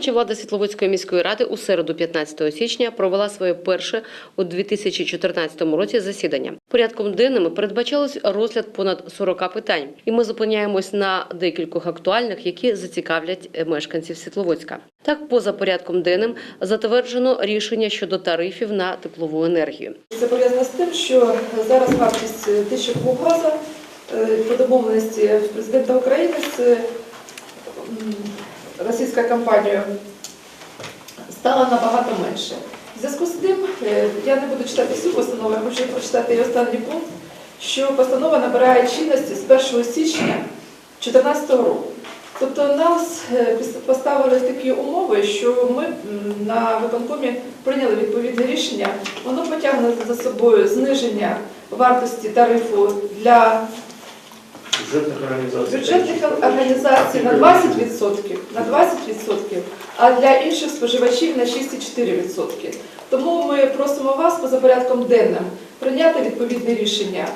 Виконавча влада Світловодської міської ради у середу 15 січня провела своє перше у 2014 році засідання. Порядком денним передбачалось розгляд понад 40 питань, і ми зупиняємось на декількох актуальних, які зацікавлять мешканців Світловодська. Так, поза порядком денним затверджено рішення щодо тарифів на теплову енергію. Це пов'язано з тим, що зараз вартість е, тисячі газу е, по домовленості президента України з м, російською компанією стала набагато менше. В зв'язку з тим, е, я не буду читати всю постанову, я хочу прочитати її останній пункт, що постанова набирає чинності з 1 січня 2014 року. Тобто нас е, поставили такі умови, що ми на виконкомі прийняли відповідне рішення. Воно потягне за собою зниження вартості тарифу для бюджетних організацій. бюджетних організацій на 20%, на 20%, а для інших споживачів на 6,4%. Тому ми просимо вас поза порядком денним прийняти відповідне рішення,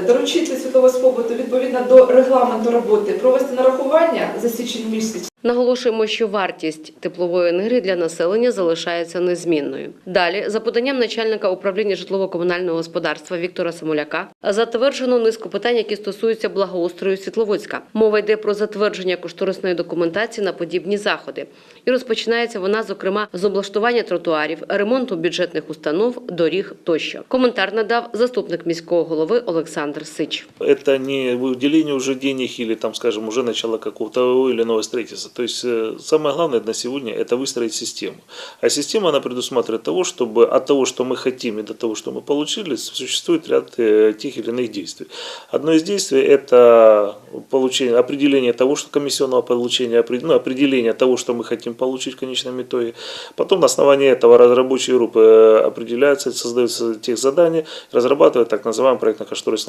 доручити світового побуту відповідно до регламенту роботи, провести нарахування за січень місяць. Наголошуємо, що вартість теплової енергії для населення залишається незмінною. Далі, за поданням начальника управління житлово-комунального господарства Віктора Самуляка, затверджено низку питань, які стосуються благоустрою Світловодська. Мова йде про затвердження кошторисної документації на подібні заходи. І розпочинається вона, зокрема, з облаштування тротуарів, ремонту бюджетних установ, доріг тощо. Коментар надав заступник міського голови Олександр Сич. Это не выделение уже денег или, там, скажем, уже начало какого-то или иного строительства. То есть э, самое главное на сегодня это выстроить систему. А система она предусматривает того, чтобы от того, что мы хотим и до того, что мы получили, существует ряд э, тех или иных действий. Одно из действий это получение, определение того, что комиссионного получения, ну, определение того, что мы хотим получить в конечном итоге. Потом на основании этого рабочие группы э, определяются, создаются тех задания, разрабатывает так называемая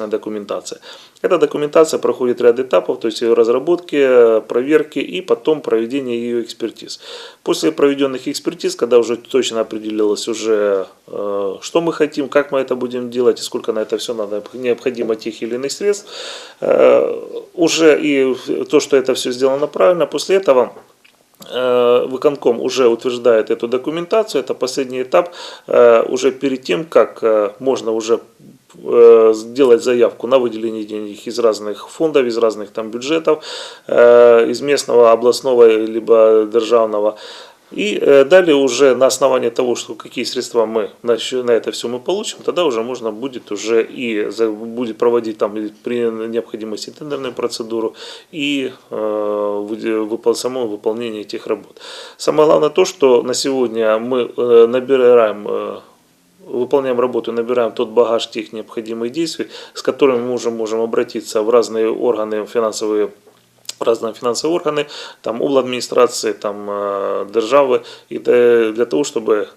проектно-кошторисная документация. Эта документация проходит ряд этапов, то есть ее разработки, проверки и потом проведение ее экспертиз. После проведенных экспертиз, когда уже точно определилось уже, э, что мы хотим, как мы это будем делать и сколько на это все надо, необходимо тех или иных средств, э, уже и то, что это все сделано правильно, после этого э, Выконком уже утверждает эту документацию. Это последний этап уже перед тем, как можно уже сделать заявку на выделение денег из разных фондов, из разных там бюджетов, э, из местного, областного либо державного. И э, далее уже на основании того, что какие средства мы на, это все мы получим, тогда уже можно будет уже и будет проводить там при необходимости тендерную процедуру и э, само выполнение этих работ. Самое главное то, что на сегодня мы э, набираем э, выполняем работу, набираем тот багаж тех необходимых действий, с которыми мы уже можем обратиться в разные органы финансовые разные финансовые органы, там администрации, там э, державы, и для для того, чтобы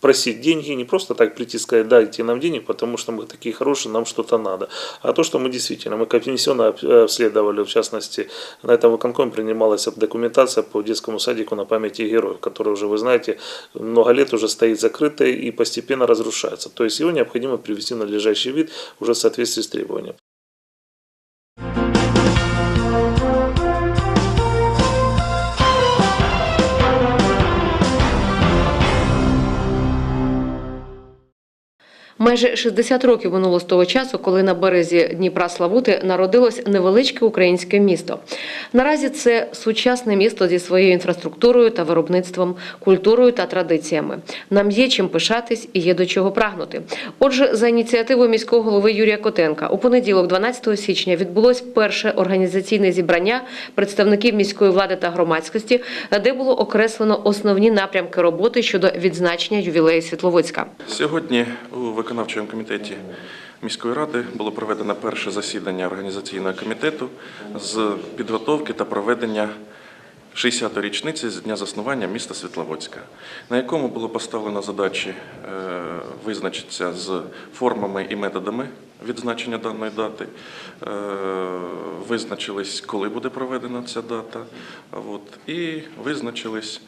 просить деньги, не просто так прийти и сказать, дайте нам денег, потому что мы такие хорошие, нам что-то надо. А то, что мы действительно, мы комиссионно об- обследовали, в частности, на этом выконкоме принималась документация по детскому садику на памяти героев, который уже, вы знаете, много лет уже стоит закрытой и постепенно разрушается. То есть его необходимо привести в надлежащий вид уже в соответствии с требованиями. Майже 60 років минуло з того часу, коли на березі Дніпра Славути народилось невеличке українське місто. Наразі це сучасне місто зі своєю інфраструктурою та виробництвом, культурою та традиціями. Нам є чим пишатись і є до чого прагнути. Отже, за ініціативою міського голови Юрія Котенка у понеділок, 12 січня, відбулось перше організаційне зібрання представників міської влади та громадськості, де було окреслено основні напрямки роботи щодо відзначення ювілею Світловодська. Сьогодні у виконавчому комітеті міської ради було проведено перше засідання організаційного комітету з підготовки та проведення 60-ї річниці з дня заснування міста Світловодська, на якому було поставлено задачі е, визначитися з формами і методами відзначення даної дати, е, визначились, коли буде проведена ця дата, і визначились,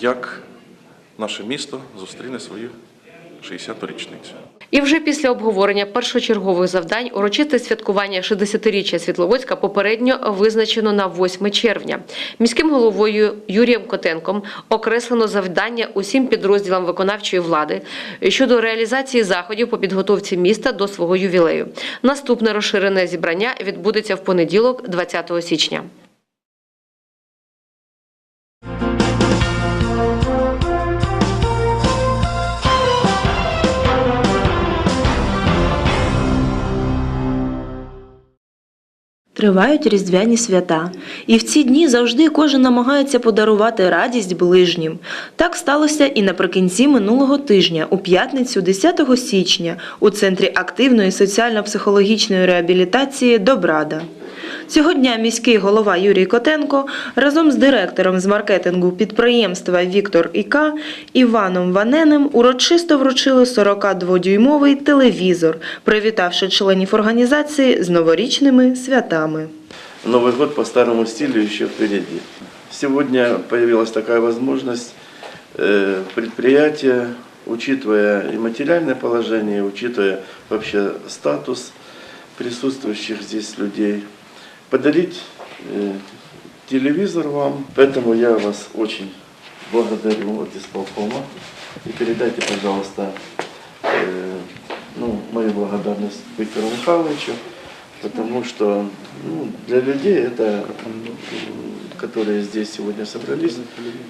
як наше місто зустріне свою 60-ту річницю. І вже після обговорення першочергових завдань урочисте святкування 60-річчя Світловодська попередньо визначено на 8 червня. Міським головою Юрієм Котенком окреслено завдання усім підрозділам виконавчої влади щодо реалізації заходів по підготовці міста до свого ювілею. Наступне розширене зібрання відбудеться в понеділок, 20 січня. Тривають різдвяні свята, і в ці дні завжди кожен намагається подарувати радість ближнім. Так сталося і наприкінці минулого тижня, у п'ятницю, 10 січня, у центрі активної соціально-психологічної реабілітації Добрада. Цього дня міський голова Юрій Котенко разом з директором з маркетингу підприємства Віктор Іка Іваном Ваненем урочисто вручили 42-дюймовий телевізор, привітавши членів організації з новорічними святами. Новый год по старому стилю еще впереди. Сегодня появилась такая возможность э, предприятия, учитывая и материальное положение, учитывая вообще статус присутствующих здесь людей, подарить э, телевизор вам. Поэтому я вас очень благодарю от исполкома. И передайте, пожалуйста, э, ну, мою благодарность Виктору Михайловичу, потому что ну, для людей это, м, которые здесь сегодня собрались,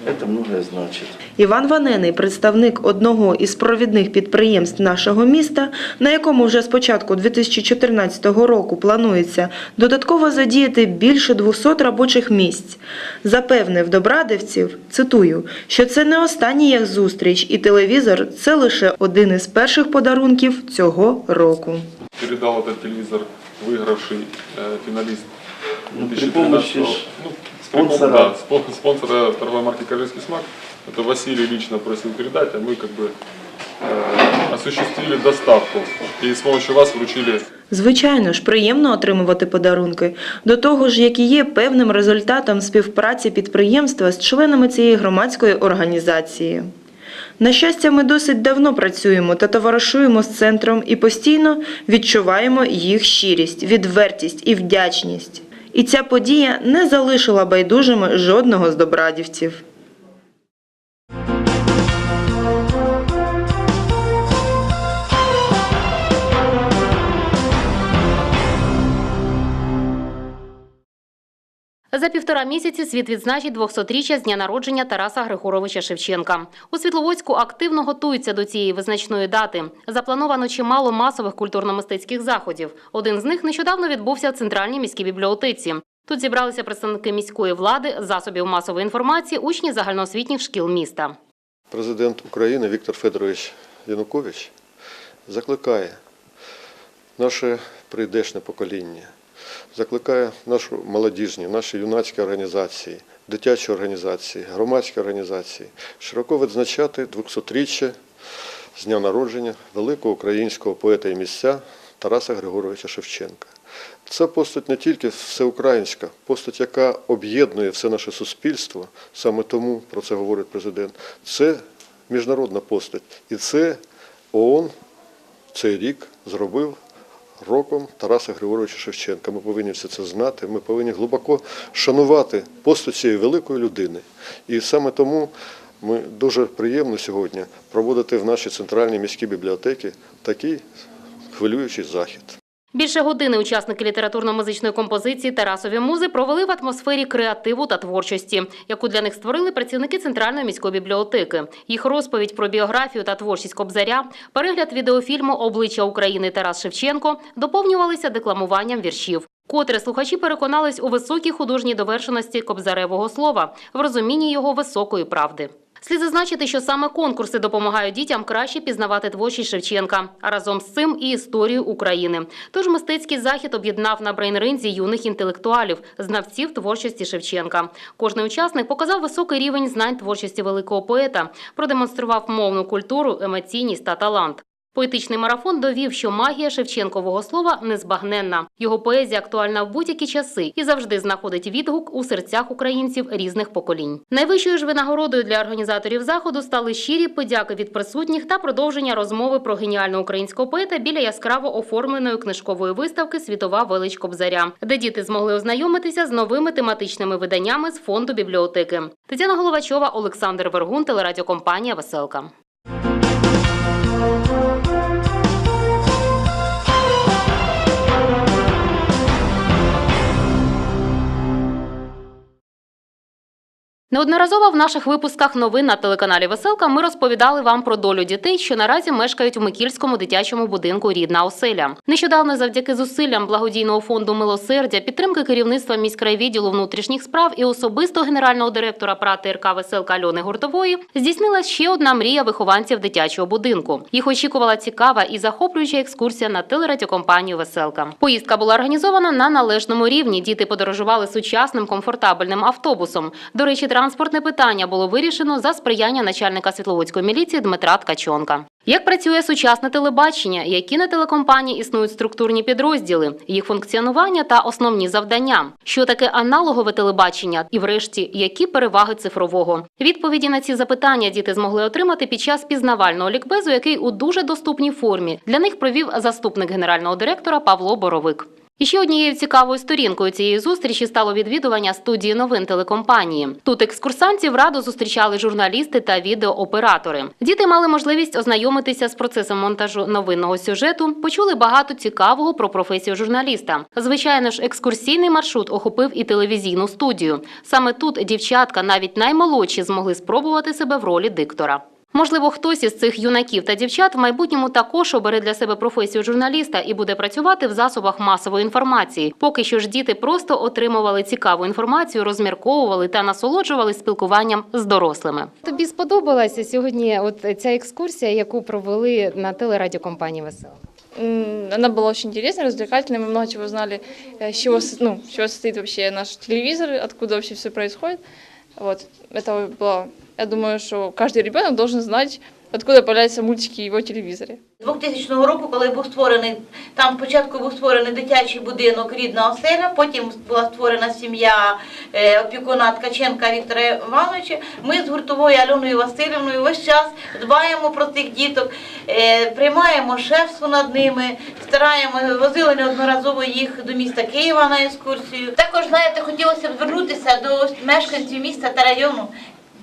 это многое значит. Іван Ванений, представник одного із провідних підприємств нашого міста, на якому вже з початку 2014 року планується додатково задіяти більше 200 робочих місць, запевнив добрадівців, цитую, що це не остання їх зустріч, і телевізор це лише один із перших подарунків цього року. передал этот телевизор выигравший э, финалист Ну, при 2013 помощи ж ну, с при пом- спонсора. да, спон- спонсора торговой марки «Корейский смак». Это Василий лично просил передать, а мы как бы э, осуществили доставку. И с помощью вас вручили Звичайно ж, приємно отримувати подарунки. До того ж, як і є певним результатом співпраці підприємства з членами цієї громадської організації. На щастя, ми досить давно працюємо та товаришуємо з центром і постійно відчуваємо їх щирість, відвертість і вдячність. І ця подія не залишила байдужими жодного з добрадівців. За півтора місяці світ відзначить 200-річчя з дня народження Тараса Григоровича Шевченка. У Світловодську активно готуються до цієї визначної дати. Заплановано чимало масових культурно-мистецьких заходів. Один з них нещодавно відбувся в центральній міській бібліотеці. Тут зібралися представники міської влади, засобів масової інформації, учні загальноосвітніх шкіл міста. Президент України Віктор Федорович Янукович закликає наше прийдешне покоління, закликає нашу молодіжні, наші юнацькі організації, дитячі організації, громадські організації широко відзначати 200-річчя з дня народження великого українського поета і місця Тараса Григоровича Шевченка. Це постать не тільки всеукраїнська, постать, яка об'єднує все наше суспільство, саме тому про це говорить президент. Це міжнародна постать. І це ООН цей рік зробив роком Тараса Григоровича Шевченка. Ми повинні все це знати, ми повинні глибоко шанувати посту цієї великої людини. І саме тому ми дуже приємно сьогодні проводити в нашій центральній міській бібліотеці такий хвилюючий захід. Більше години учасники літературно-музичної композиції Тарасові музи провели в атмосфері креативу та творчості, яку для них створили працівники центральної міської бібліотеки. Їх розповідь про біографію та творчість Кобзаря, перегляд відеофільму Обличчя України Тарас Шевченко доповнювалися декламуванням віршів. Котре слухачі переконались у високій художній довершеності Кобзаревого слова, в розумінні його високої правди. Слід зазначити, що саме конкурси допомагають дітям краще пізнавати творчість Шевченка, а разом з цим і історію України. Тож мистецький захід об'єднав на брейнринзі юних інтелектуалів, знавців творчості Шевченка. Кожний учасник показав високий рівень знань творчості великого поета, продемонстрував мовну культуру, емоційність та талант. Поетичний марафон довів, що магія Шевченкового слова незбагненна. Його поезія актуальна в будь-які часи і завжди знаходить відгук у серцях українців різних поколінь. Найвищою ж винагородою для організаторів заходу стали щирі подяки від присутніх та продовження розмови про геніального українського поета біля яскраво оформленої книжкової виставки Світова велич Кобзаря, де діти змогли ознайомитися з новими тематичними виданнями з фонду бібліотеки. Тетяна Головачова, Олександр Вергун, телерадіокомпанія Веселка. Неодноразово в наших випусках новин на телеканалі Веселка ми розповідали вам про долю дітей, що наразі мешкають у Микільському дитячому будинку Рідна оселя. Нещодавно, завдяки зусиллям благодійного фонду Милосердя, підтримки керівництва міськрайвідділу внутрішніх справ і особисто генерального директора прати РК Веселка Альони Гуртової, здійснилась ще одна мрія вихованців дитячого будинку. Їх очікувала цікава і захоплююча екскурсія на телерадіокомпанію Веселка. Поїздка була організована на належному рівні. Діти подорожували сучасним комфортабельним автобусом. До речі, транспортне питання було вирішено за сприяння начальника Світловодської міліції Дмитра Ткачонка. Як працює сучасне телебачення? Які на телекомпанії існують структурні підрозділи, їх функціонування та основні завдання? Що таке аналогове телебачення? І, врешті, які переваги цифрового? Відповіді на ці запитання діти змогли отримати під час пізнавального лікбезу, який у дуже доступній формі для них провів заступник генерального директора Павло Боровик. І ще однією цікавою сторінкою цієї зустрічі стало відвідування студії новин телекомпанії. Тут екскурсантів радо зустрічали журналісти та відеооператори. Діти мали можливість ознайомитися з процесом монтажу новинного сюжету, почули багато цікавого про професію журналіста. Звичайно ж, екскурсійний маршрут охопив і телевізійну студію. Саме тут дівчатка, навіть наймолодші, змогли спробувати себе в ролі диктора. Можливо, хтось із цих юнаків та дівчат в майбутньому також обере для себе професію журналіста і буде працювати в засобах масової інформації. Поки що ж діти просто отримували цікаву інформацію, розмірковували та насолоджувалися спілкуванням з дорослими. Тобі сподобалася сьогодні от ця екскурсія, яку провели на телерадіокомпанії Весела? М, Она была очень интересной, развлекательной. Мы много чего узнали, э, с чего, с- ну, с чего состоит вообще наш телевизор, откуда вообще все происходит. Вот. Это было, я думаю, что каждый ребенок должен знать, откуда появляются мультики в его телевизоре. 2000 року, коли був створений, там спочатку був створений дитячий будинок рідна оселя, потім була створена сім'я е, опікуна Ткаченка Віктора Івановича. Ми з гуртовою Альоною Васильівною весь час дбаємо про цих діток, е, приймаємо шефство над ними, стараємо, возили неодноразово їх до міста Києва на екскурсію. Також, знаєте, хотілося б звернутися до мешканців міста та району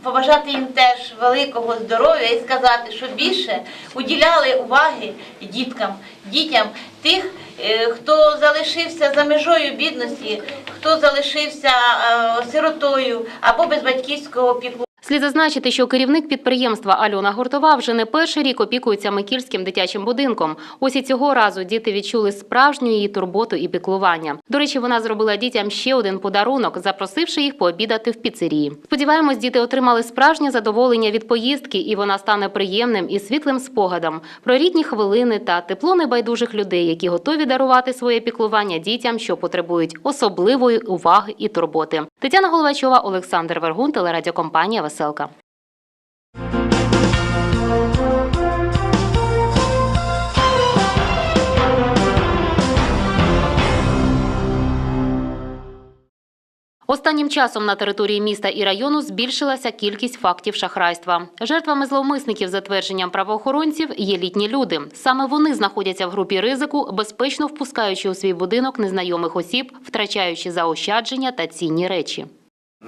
побажати їм теж великого здоров'я і сказати, що більше уділяли уваги діткам, дітям тих, е, хто залишився за межою бідності, хто залишився е, сиротою або без батьківського опіку. Слід зазначити, що керівник підприємства Альона Гуртова вже не перший рік опікується Микільським дитячим будинком. Ось і цього разу діти відчули справжню її турботу і піклування. До речі, вона зробила дітям ще один подарунок, запросивши їх пообідати в піцерії. Сподіваємось, діти отримали справжнє задоволення від поїздки, і вона стане приємним і світлим спогадом про рідні хвилини та тепло небайдужих людей, які готові дарувати своє піклування дітям, що потребують особливої уваги і турботи. Тетяна Головачова, Олександр Вергун, телерадіокомпанія Веселка. Останнім часом на території міста і району збільшилася кількість фактів шахрайства. Жертвами зловмисників, за твердженням правоохоронців, є літні люди. Саме вони знаходяться в групі ризику, безпечно впускаючи у свій будинок незнайомих осіб, втрачаючи заощадження та цінні речі.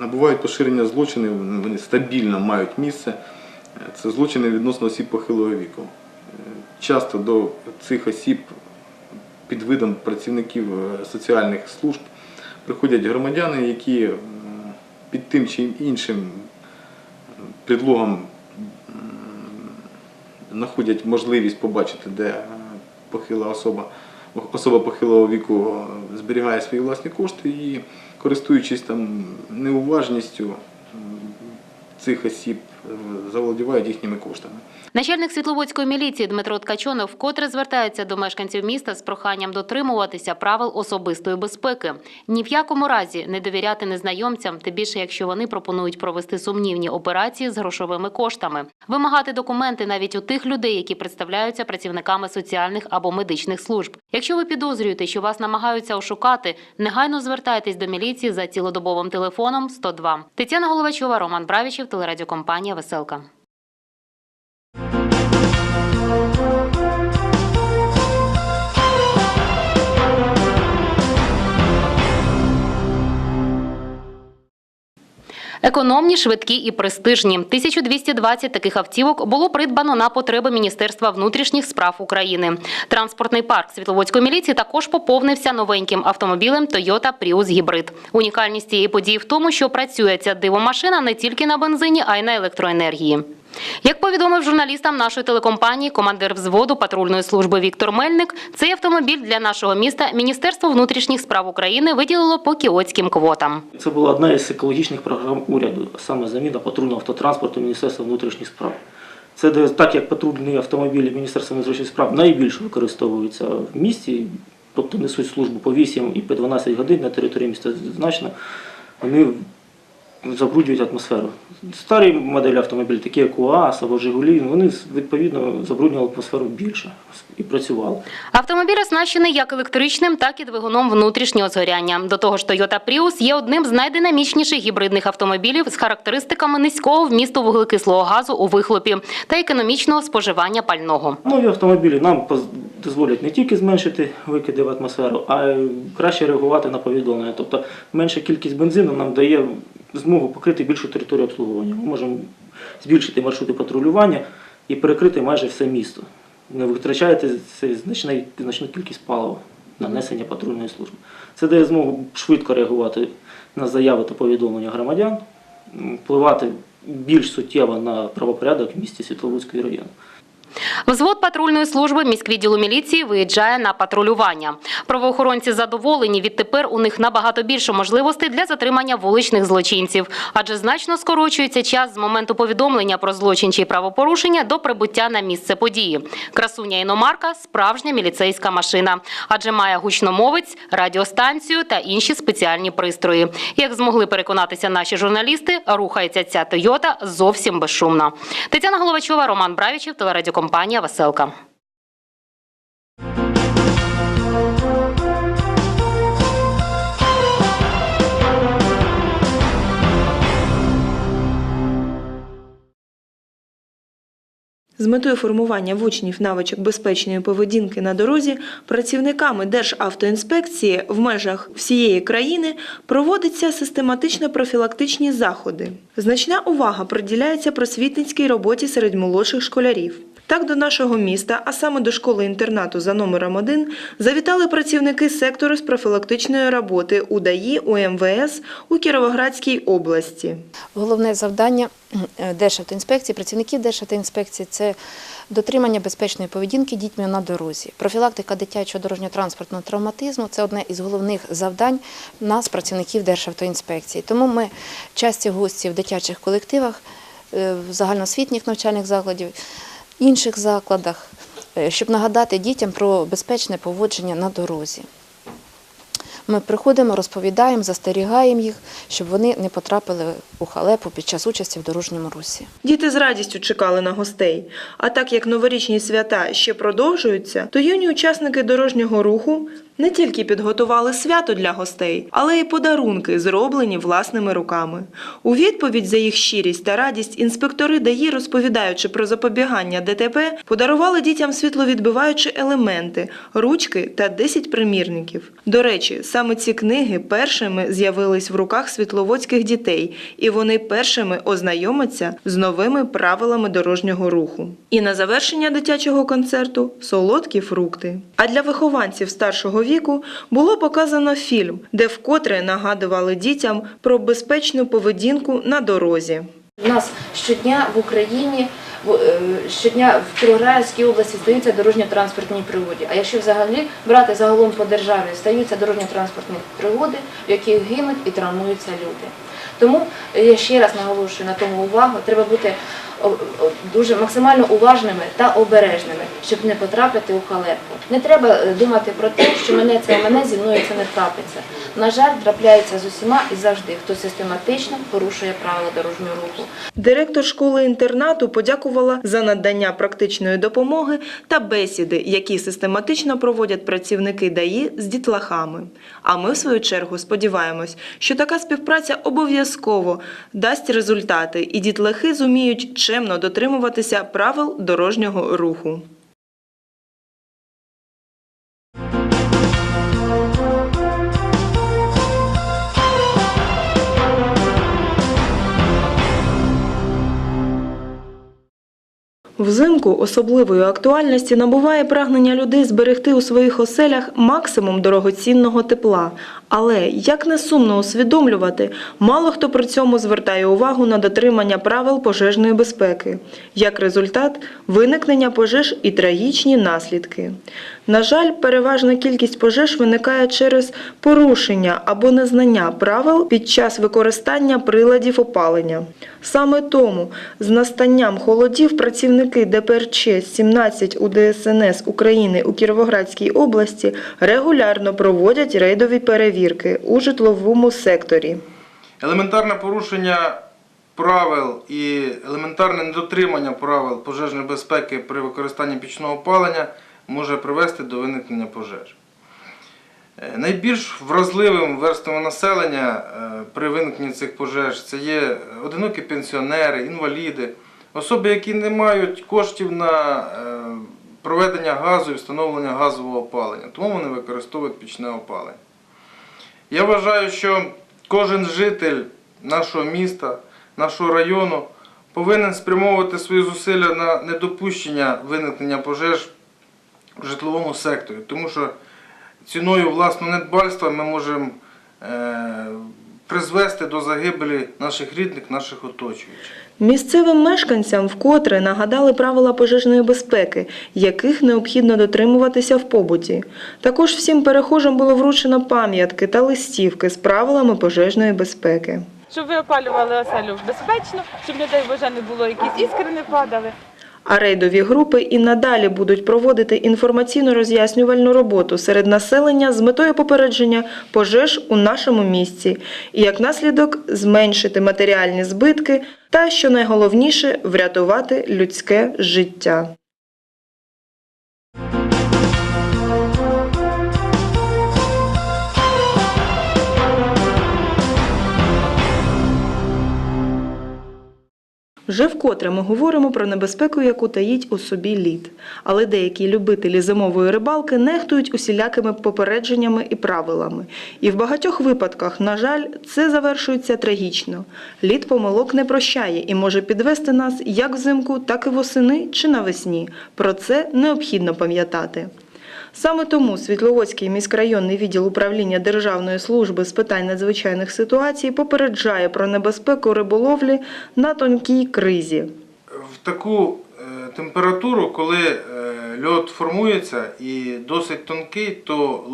Набувають поширення злочини, вони стабільно мають місце. Це злочини відносно осіб похилого віку. Часто до цих осіб під видом працівників е, соціальних служб приходять громадяни, які під тим чи іншим предлогом знаходять можливість побачити, де е, похила особа, особа похилого віку е, зберігає свої власні кошти і користуючись там неуважністю, цих осіб заволодівають їхніми коштами. Начальник Світловодської міліції Дмитро Ткачонов вкотре звертається до мешканців міста з проханням дотримуватися правил особистої безпеки. Ні в якому разі не довіряти незнайомцям, тим більше якщо вони пропонують провести сумнівні операції з грошовими коштами, вимагати документи навіть у тих людей, які представляються працівниками соціальних або медичних служб. Якщо ви підозрюєте, що вас намагаються ошукати, негайно звертайтесь до міліції за цілодобовим телефоном 102. Тетяна Головачова, Роман Бравічев, телерадіокомпанія Веселка. Економні, швидкі і престижні. 1220 таких автівок було придбано на потреби Міністерства внутрішніх справ України. Транспортний парк Світловодської міліції також поповнився новеньким автомобілем Toyota Prius Hybrid. Унікальність цієї події в тому, що працює ця дивомашина не тільки на бензині, а й на електроенергії. Як повідомив журналістам нашої телекомпанії командир взводу патрульної служби Віктор Мельник, цей автомобіль для нашого міста Міністерство внутрішніх справ України виділило по кіотським квотам. Це була одна із екологічних програм уряду, саме заміна патрульного автотранспорту Міністерства внутрішніх справ. Це так як патрульні автомобілі Міністерства внутрішніх справ найбільше використовуються в місті, тобто несуть службу по 8 і по 12 годин на території міста значно, вони забруднюють атмосферу. Старі моделі автомобілів, такі як УАЗ або Жигулі, вони відповідно забруднювали атмосферу більше і працювали. Автомобіль оснащений як електричним, так і двигуном внутрішнього згоряння. До того ж, Toyota Prius є одним з найдинамічніших гібридних автомобілів з характеристиками низького вмісту вуглекислого газу у вихлопі та економічного споживання пального. Нові автомобілі нам дозволять не тільки зменшити викиди в атмосферу, а й краще реагувати на повідомлення. Тобто менша кількість бензину нам дає змогу покрити більшу територію обслуговування. Ми можемо збільшити маршрути патрулювання і перекрити майже все місто. Не витрачаєте це значну кількість палива на несення патрульної служби. Це дає змогу швидко реагувати на заяви та повідомлення громадян, впливати більш суттєво на правопорядок в місті Світловодського району. Взвод патрульної служби міськвідділу міліції виїжджає на патрулювання. Правоохоронці задоволені. Відтепер у них набагато більше можливостей для затримання вуличних злочинців, адже значно скорочується час з моменту повідомлення про злочин чи правопорушення до прибуття на місце події. Красуня іномарка справжня міліцейська машина, адже має гучномовець, радіостанцію та інші спеціальні пристрої. Як змогли переконатися наші журналісти, рухається ця Тойота зовсім безшумно. Тетяна Головачова, Роман Бравічев, телерадіокомпанія Веселка. З метою формування в учнів навичок безпечної поведінки на дорозі працівниками Державтоінспекції в межах всієї країни проводяться систематично профілактичні заходи. Значна увага приділяється просвітницькій роботі серед молодших школярів. Так до нашого міста, а саме до школи-інтернату за номером 1, завітали працівники сектору з профілактичної роботи УДАІ УМВС у Кіровоградській області. Головне завдання е, Державтоінспекції, працівників Державтоінспекції – це дотримання безпечної поведінки дітьми на дорозі. Профілактика дитячого дорожньо-транспортного травматизму – це одне із головних завдань нас, працівників Державтоінспекції. Тому ми часті гості в дитячих колективах, е, в загальноосвітніх навчальних закладів, інших закладах, е, щоб нагадати дітям про безпечне поводження на дорозі. Ми приходимо, розповідаємо, застерігаємо їх, щоб вони не потрапили у халепу під час участі в дорожньому русі. Діти з радістю чекали на гостей. А так як новорічні свята ще продовжуються, то юні учасники дорожнього руху не тільки підготували свято для гостей, але й подарунки, зроблені власними руками. У відповідь за їх щирість та радість інспектори ДАІ, розповідаючи про запобігання ДТП, подарували дітям світловідбиваючі елементи, ручки та 10 примірників. До речі, саме ці книги першими з'явились в руках світловодських дітей, і вони першими ознайомляться з новими правилами дорожнього руху. І на завершення дитячого концерту солодкі фрукти. А для вихованців старшого віку було показано фільм, де вкотре нагадували дітям про безпечну поведінку на дорозі. У нас щодня в Україні, е, щодня в Кіровоградській області стаються дорожньо-транспортні пригоди. А якщо взагалі брати загалом по державі, стаються дорожньо-транспортні пригоди, в яких гинуть і травмуються люди. Тому е, я ще раз наголошую на тому увагу, треба бути дуже максимально уважними та обережними, щоб не потрапити у халепу. Не треба е, думати про те, що мене це, мене зі мною це не трапиться. На жаль, трапляється з усіма і завжди, хто систематично порушує правила дорожнього руху. Директор школи-інтернату подякувала за надання практичної допомоги та бесіди, які систематично проводять працівники ДАІ з дітлахами. А ми, в свою чергу, сподіваємось, що така співпраця обов'язково дасть результати, і дітлахи зуміють чемно дотримуватися правил дорожнього руху. Взимку особливої актуальності набуває прагнення людей зберегти у своїх оселях максимум дорогоцінного тепла. Але, як не сумно усвідомлювати, мало хто при цьому звертає увагу на дотримання правил пожежної безпеки. Як результат – виникнення пожеж і трагічні наслідки. На жаль, переважна кількість пожеж виникає через порушення або незнання правил під час використання приладів опалення. Саме тому з настанням холодів працівники ДПРЧ 17 УДСНС України у Кіровоградській області регулярно проводять рейдові перевірки у житловому секторі. Елементарне порушення правил і елементарне недотримання правил пожежної безпеки при використанні пічного опалення може привести до виникнення пожеж. Е, Найбільш вразливим верствами населення е, при виникненні цих пожеж це є одинокі пенсіонери, інваліди, особи, які не мають коштів на е, проведення газу і встановлення газового опалення, тому вони використовують пічне опалення. Я вважаю, що кожен житель нашого міста, нашого району повинен спрямовувати свої зусилля на недопущення виникнення пожеж в житловому секторі, тому що ціною власного недбальства ми можемо е, призвести до загибелі наших рідних, наших оточуючих. Місцевим мешканцям вкотре нагадали правила пожежної безпеки, яких необхідно дотримуватися в побуті. Також всім перехожим було вручено пам'ятки та листівки з правилами пожежної безпеки. щоб ви опалювали оселю безпечно, щоб, не дай Боже, не було якісь іскри не падали. А рейдові групи і надалі будуть проводити інформаційно-роз'яснювальну роботу серед населення з метою попередження пожеж у нашому місті і як наслідок зменшити матеріальні збитки та, що найголовніше, врятувати людське життя. Вже вкотре ми говоримо про небезпеку, яку таїть у собі лід. Але деякі любителі зимової рибалки нехтують усілякими попередженнями і правилами. І в багатьох випадках, на жаль, це завершується трагічно. Лід помилок не прощає і може підвести нас як взимку, так і восени чи навесні. Про це необхідно пам'ятати. Саме тому Світловодський міськрайонний відділ управління Державної служби з питань надзвичайних ситуацій попереджає про небезпеку риболовлі на тонкій кризі. В таку е, температуру, коли е, льод формується і досить тонкий, то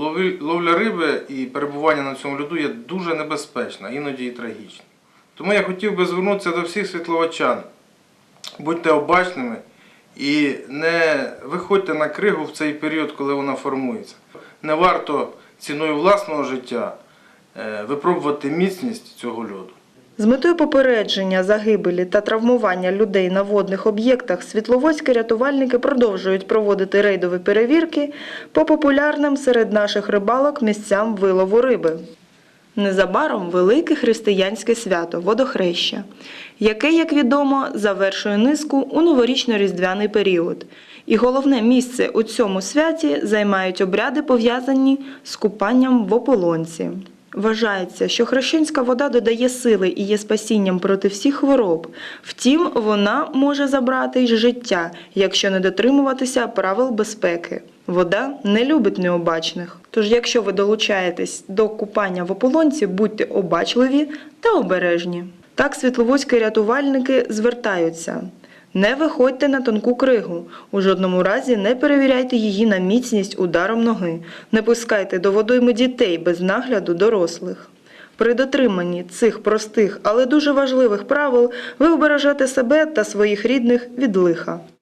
ловля риби і перебування на цьому льоду є дуже небезпечна, іноді і трагічна. Тому я хотів би звернутися до всіх світловачан. Будьте обачними і не виходьте на кригу в цей період, коли вона формується. Не варто ціною власного життя е, випробувати міцність цього льоду. З метою попередження загибелі та травмування людей на водних об'єктах світловодські рятувальники продовжують проводити рейдові перевірки по популярним серед наших рибалок місцям вилову риби. Незабаром велике християнське свято водохреща, яке, як відомо, завершує низку у новорічно-різдвяний період. І головне місце у цьому святі займають обряди, пов'язані з купанням в ополонці. Вважається, що хрещенська вода додає сили і є спасінням проти всіх хвороб. Втім, вона може забрати й життя, якщо не дотримуватися правил безпеки. Вода не любить необачних. Тож, якщо ви долучаєтесь до купання в ополонці, будьте обачливі та обережні. Так світловодські рятувальники звертаються. Не виходьте на тонку кригу. У жодному разі не перевіряйте її на міцність ударом ноги. Не пускайте до водойми дітей без нагляду дорослих. При дотриманні цих простих, але дуже важливих правил ви вбережете себе та своїх рідних від лиха. –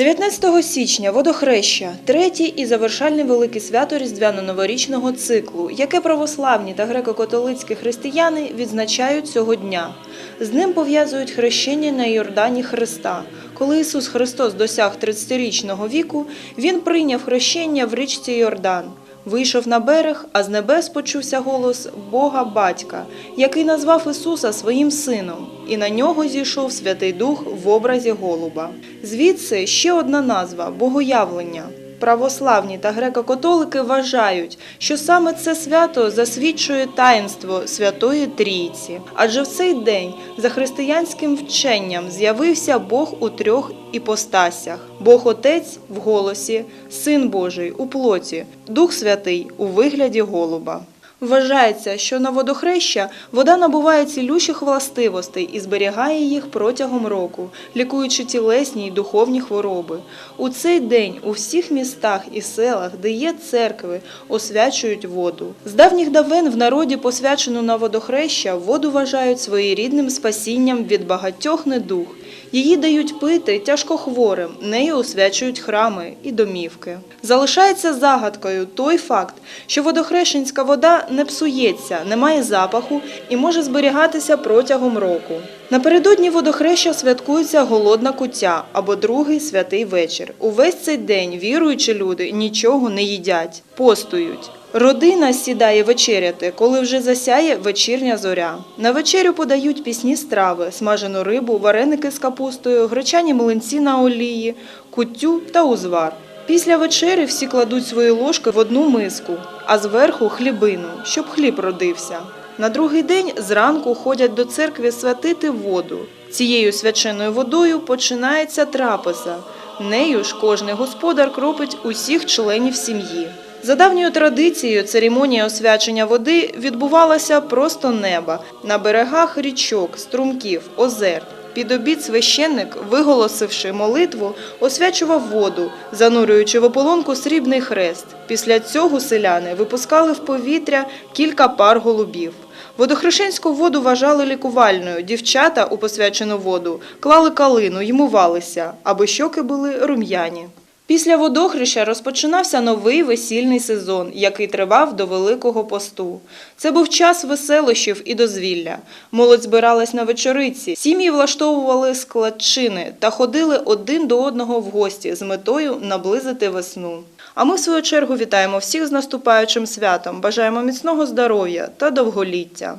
19 січня водохреща третій і завершальне велике свято різдвяно-новорічного циклу, яке православні та греко-католицькі християни відзначають цього дня. З ним пов'язують хрещення на Йордані Христа. Коли Ісус Христос досяг 30-річного віку, Він прийняв хрещення в річці Йордан. Вийшов на берег, а з небес почувся голос Бога Батька, який назвав Ісуса своїм сином, і на нього зійшов Святий Дух в образі голуба. Звідси ще одна назва Богоявлення. Православні та греко-католики вважають, що саме це свято засвідчує таїнство Святої Трійці, адже в цей день за християнським вченням з'явився Бог у трьох іпостасях: Бог Отець в голосі, Син Божий у плоті, Дух Святий у вигляді голуба. Вважається, що на водохреща вода набуває цілющих властивостей і зберігає їх протягом року, лікуючи тілесні й духовні хвороби. У цей день у всіх містах і селах, де є церкви, освячують воду. З давніх давен в народі, посвячену на водохреща, воду вважають своєрідним спасінням від багатьох недуг. Її дають пити тяжкохворим, нею освячують храми і домівки. Залишається загадкою той факт, що водохрещенська вода не псується, не має запаху і може зберігатися протягом року. Напередодні водохреща святкується голодна куття або другий святий вечір. Увесь цей день віруючі люди нічого не їдять, постують. Родина сідає вечеряти, коли вже засяє вечірня зоря. На вечерю подають пісні страви, смажену рибу, вареники з капустою, гречані млинці на олії, куттю та узвар. Після вечері всі кладуть свої ложки в одну миску, а зверху хлібину, щоб хліб родився. На другий день зранку ходять до церкви святити воду. Цією свяченою водою починається трапеза. Нею ж кожний господар кропить усіх членів сім'ї. За давньою традицією, церемонія освячення води відбувалася просто неба на берегах річок, струмків, озер. Під обід священник, виголосивши молитву, освячував воду, занурюючи в ополонку срібний хрест. Після цього селяни випускали в повітря кілька пар голубів. Водохрещенську воду вважали лікувальною. Дівчата у посвячену воду клали калину й мувалися, аби щоки були рум'яні. Після водохреща розпочинався новий весільний сезон, який тривав до Великого посту. Це був час веселощів і дозвілля. Молодь збиралась на вечориці, сім'ї влаштовували складчини та ходили один до одного в гості з метою наблизити весну. А ми, в свою чергу, вітаємо всіх з наступаючим святом, бажаємо міцного здоров'я та довголіття.